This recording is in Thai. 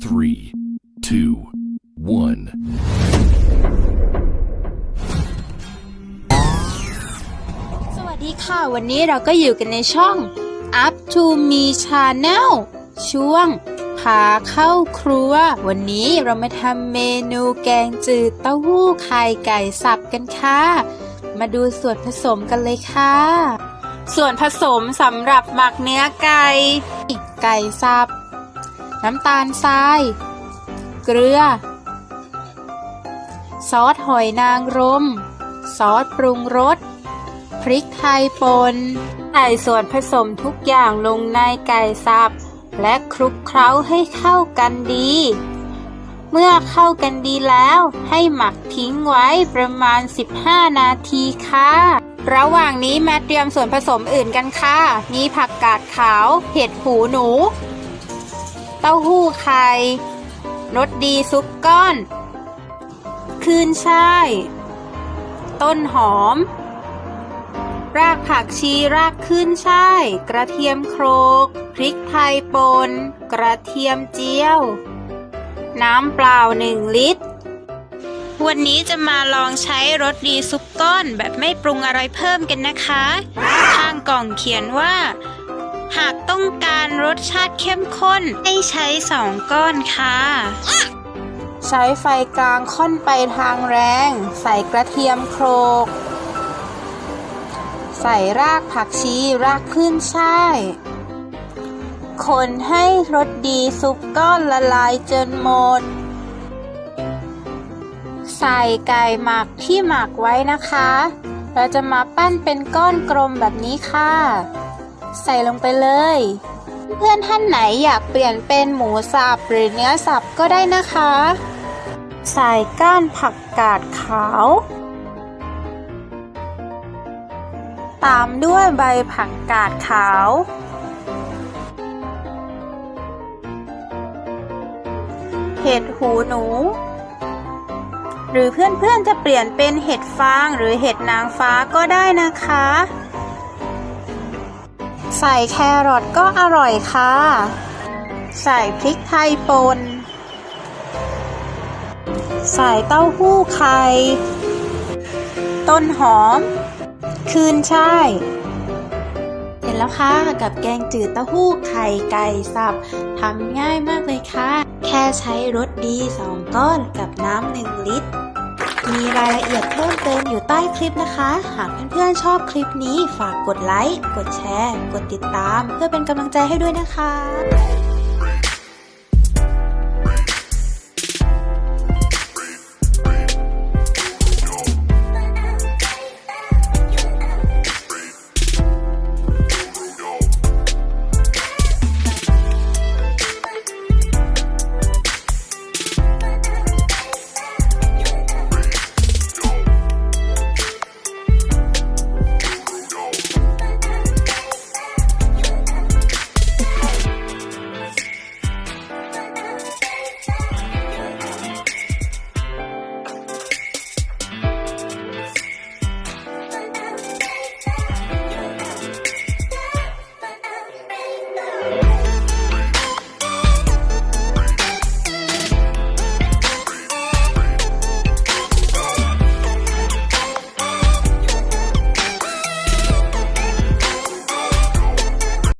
three, two, one. สวัสดีค่ะ วันนี้เราก็อยู่กันในช่อง Up to Me Channel ช่วงพาเข้าครัว วันนี้เรามาทำเมนูแกงจืดเต้าหู้ไข่ไก่สับกันค่ะ มาดูส่วนผสมกันเลยค่ะ ส่วนผสมสำหรับหมักเนื้อไก่ ไก่สับ น้ำตาลทราย เกลือ ซอสหอยนางรม ซอสปรุงรส พริกไทยป่นใส่ส่วนผสมทุกอย่างลงในไก่สับ และคลุกเคล้าให้เข้ากันดี เมื่อเข้ากันดีแล้วให้หมักทิ้งไว้ประมาณ 15 นาทีค่ะ ระหว่างนี้มาเตรียมส่วนผสมอื่นกันค่ะ มีผักกาดขาว เห็ดหูหนู เต้าหู้ไข่รสดีซุปก้อน คืนช่าย ต้นหอม รากผักชีรากขึ้นช่าย กระเทียมโครก พริกไทยป่นกระเทียมเจียว น้ำเปล่าหนึ่งลิตร วันนี้จะมาลองใช้รสดีซุปก้อนแบบไม่ปรุงอะไรเพิ่มกันนะคะ ข้างกล่องเขียนว่า หากต้องการรสชาติเข้มข้นให้ใช้สองก้อนค่ะ ใช้ไฟกลางค่อนไปทางแรง ใส่กระเทียมโครก ใส่รากผักชีรากขึ้นช่าย คนให้รสดีซุปก้อนละลายจนหมด ใส่ไก่หมักที่หมักไว้นะคะ เราจะมาปั้นเป็นก้อนกลมแบบนี้ค่ะ ใส่ลงไปเลย เพื่อนท่านไหนอยากเปลี่ยนเป็นหมูสับหรือเนื้อสับก็ได้นะคะ ใส่ก้านผักกาดขาว ตามด้วยใบผักกาดขาว เห็ดหูหนูหรือเพื่อนๆจะเปลี่ยนเป็นเห็ดฟางหรือเห็ดนางฟ้าก็ได้นะคะ ใส่แครอทก็อร่อยค่ะ ใส่พริกไทยป่น ใส่เต้าหู้ไข่ ต้นหอม คืนช่ายเห็นแล้วค่ะ กับแกงจืดเต้าหู้ไข่ไก่สับทำง่ายมากเลยค่ะ แค่ใช้รสดีสองก้อนกับน้ำหนึ่งลิตร มีรายละเอียดเพิ่มเติมอยู่ใต้คลิปนะคะ หากเพื่อนๆชอบคลิปนี้ฝากกดไลค์ กดแชร์ กดติดตาม เพื่อเป็นกำลังใจให้ด้วยนะคะ